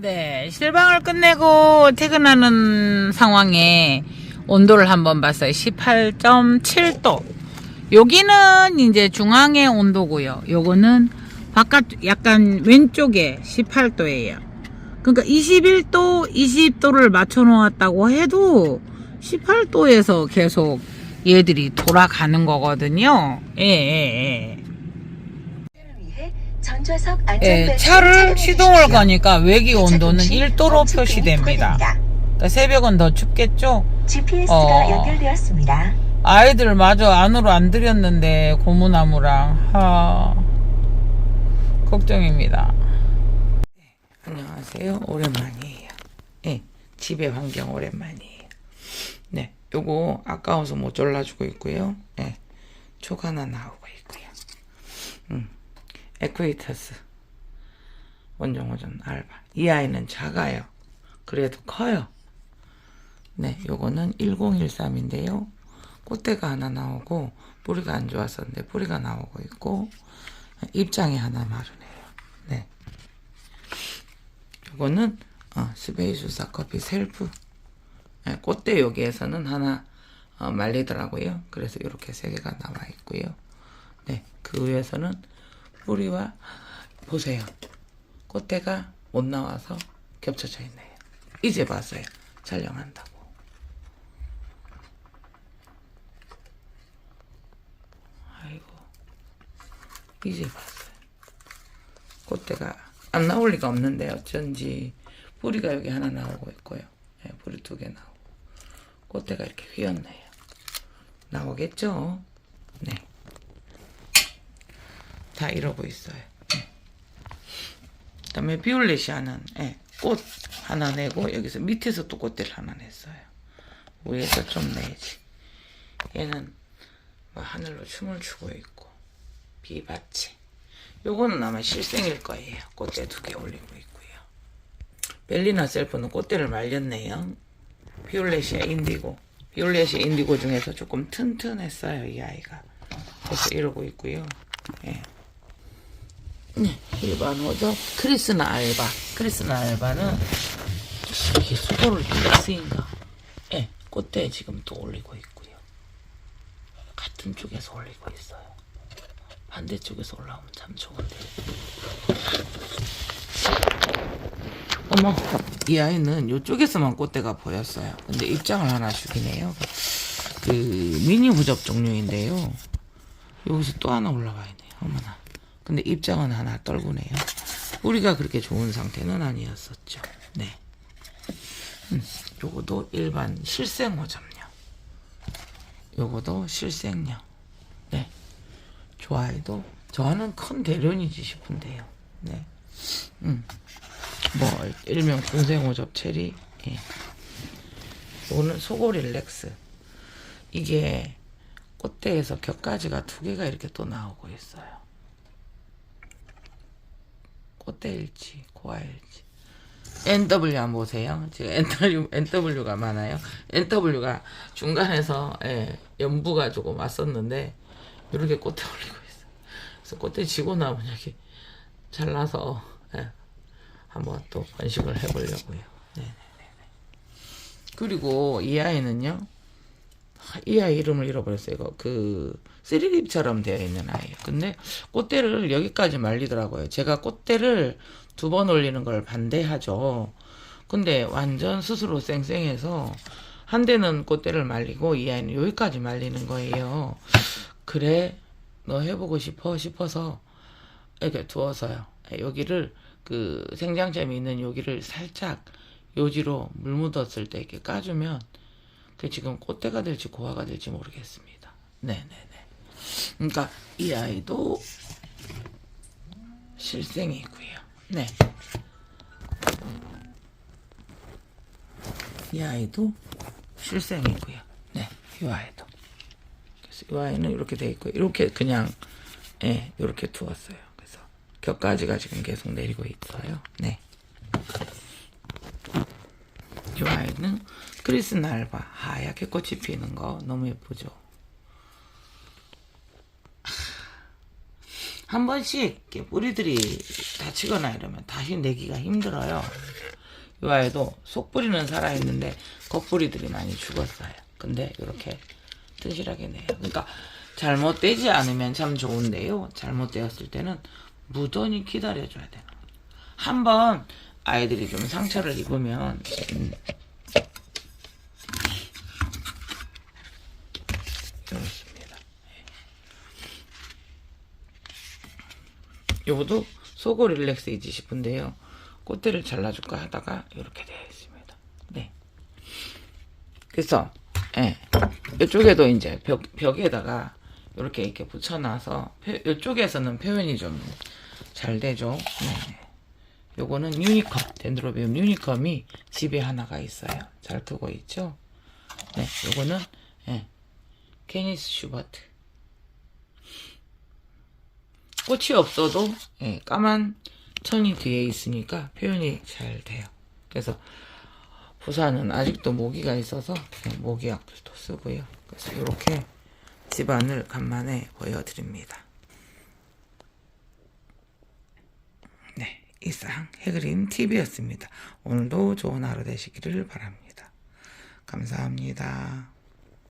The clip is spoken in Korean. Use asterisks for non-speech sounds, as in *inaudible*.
네, 실방을 끝내고 퇴근하는 상황에 온도를 한번 봤어요. 18.7도. 여기는 이제 중앙의 온도고요. 요거는 바깥 약간 왼쪽에 18도예요. 그러니까 21도, 20도를 맞춰 놓았다고 해도 18도에서 계속 얘들이 돌아가는 거거든요. 예, 예, 예. 전좌석 예, 차를 시동을. 거니까 외기 온도는 차 동시 1도로 범칙 표시됩니다. 그러니까 새벽은 더 춥겠죠? GPS가 어. 연결되었습니다. 아이들 마저 안으로 안 들였는데 고무나무랑 하 걱정입니다. 안녕하세요. 오랜만이에요. 예, 집의 환경 오랜만이에요. 네, 요거 아까워서 못 잘라주고 있고요. 예, 촉 하나 나오고 있고요. 음, 에크웨이터스 원정호전 알바. 이 아이는 작아요. 그래도 커요. 네, 요거는 1013인데요. 꽃대가 하나 나오고 뿌리가 안 좋았었는데 뿌리가 나오고 있고 입장이 하나 마르네요. 네. 요거는 어, 스베이수사 커피 셀프 네, 꽃대 여기에서는 하나 어, 말리더라고요. 그래서 이렇게 세 개가 나와 있고요. 네, 그 위에서는 뿌리와 보세요. 꽃대가 못 나와서 겹쳐져 있네요. 이제 봤어요. 촬영한다고. 아이고 이제 봤어요. 꽃대가 안 나올 리가 없는데 어쩐지 뿌리가 여기 하나 나오고 있고요. 예, 뿌리 두 개 나오고 꽃대가 이렇게 휘었네요. 나오겠죠? 네. 다 이러고 있어요. 예. 그다음에 비올레시아는 예, 꽃 하나 내고 여기서 밑에서 또 꽃대를 하나 냈어요. 위에서 좀 내지. 얘는 뭐 하늘로 춤을 추고 있고 비바치 요거는 아마 실생일 거예요 꽃대 두 개 올리고 있고요 벨리나 셀프는 꽃대를 말렸네요 비올레시아 인디고 비올레시아 인디고 중에서 조금 튼튼했어요 이 아이가 그래서 이러고 있고요 예. 네, 일반 호죠 크리스나 알바 크리스나 알바는 이게 수고를 좀 쓰인가 예, 꽃대 지금 또 올리고 있고요 같은 쪽에서 올리고 있어요. 반대쪽에서 올라오면 참 좋은데. 어머, 이 아이는 이쪽에서만 꽃대가 보였어요. 근데 입장을 하나 주기네요. 그 미니 후접 종류인데요. 여기서 또 하나 올라와 있네요. 어머나. 근데 입장은 하나 떨구네요. 뿌리가 그렇게 좋은 상태는 아니었었죠. 네. 음, 요거도 일반 실생 호접요. 요거도 실생력. 네. 좋아해도 저는 큰 대련이지 싶은데요. 네. 음. 뭐 일명 군생호접 체리. 예. 요거는 소고리 릴렉스. 이게 꽃대에서 격가지가 두 개가 이렇게 또 나오고 있어요. 꽃대일지, 고아일지. NW 한번 보세요. 지금 NW, NW가 많아요. NW가 중간에서 예, 연부가 조금 왔었는데 이렇게 꽃에 *laughs* 올리고 있어요. 그래서 꽃에 지고 나면 여기 잘라서 예, 한번 또 번식을 해보려고요. 네네네. 그리고 이 아이는요. 이 아이 이름을 잃어버렸어요. 이거 그 쓰리립처럼 되어 있는 아이예요. 근데 꽃대를 여기까지 말리더라고요. 제가 꽃대를 두 번 올리는 걸 반대하죠. 근데 완전 스스로 쌩쌩해서 한 대는 꽃대를 말리고 이 아이는 여기까지 말리는 거예요. 그래 너 해보고 싶어 싶어서 이렇게 두어서요. 여기를 그 생장점이 있는 여기를 살짝 요지로 물 묻었을 때 이렇게 까주면 그 지금 꽃대가 될지 고화가 될지 모르겠습니다. 네네네. 그러니까 이 아이도 실생이고요. 네. 이 아이도 실생이고요. 네, 이 아이도. 그래서 이 아이는 이렇게 돼 있고 이렇게 그냥 예, 이렇게 두었어요. 그래서 격가지가 지금 계속 내리고 있어요. 네. 이 아이는 크리스 날바 하얗게 꽃이 피는 거 너무 예쁘죠. 한 번씩 뿌리들이 다치거나 이러면 다시 내기가 힘들어요. 이 아이도 속뿌리는 살아있는데 겉뿌리들이 많이 죽었어요. 근데 이렇게 튼실하게 내요. 그러니까 잘못되지 않으면 참 좋은데요. 잘못되었을 때는 무던히 기다려줘야 거죠. 한번 아이들이 좀 상처를 입으면 음, 이렇습니다. 요것도 속옷 릴렉스이지 싶은데요. 꽃대를 잘라줄까 하다가 이렇게 되어 있습니다. 네. 그래서 예, 이쪽에도 이제 벽 벽에다가 이렇게 이렇게 붙여놔서 표, 이쪽에서는 표현이 좀 잘 되죠. 네. 요거는 유니컴 덴드로비움 유니컴이 집에 하나가 있어요. 잘 크고 있죠. 네, 요거는 예, 케니스 슈버트. 꽃이 없어도 예, 까만 천이 뒤에 있으니까 표현이 잘 돼요. 그래서 부산은 아직도 모기가 있어서 예, 모기약도 쓰고요. 그래서 이렇게 집안을 간만에 보여드립니다. 네, 이상 해그림 TV였습니다. 오늘도 좋은 하루 되시기를 바랍니다. 감사합니다.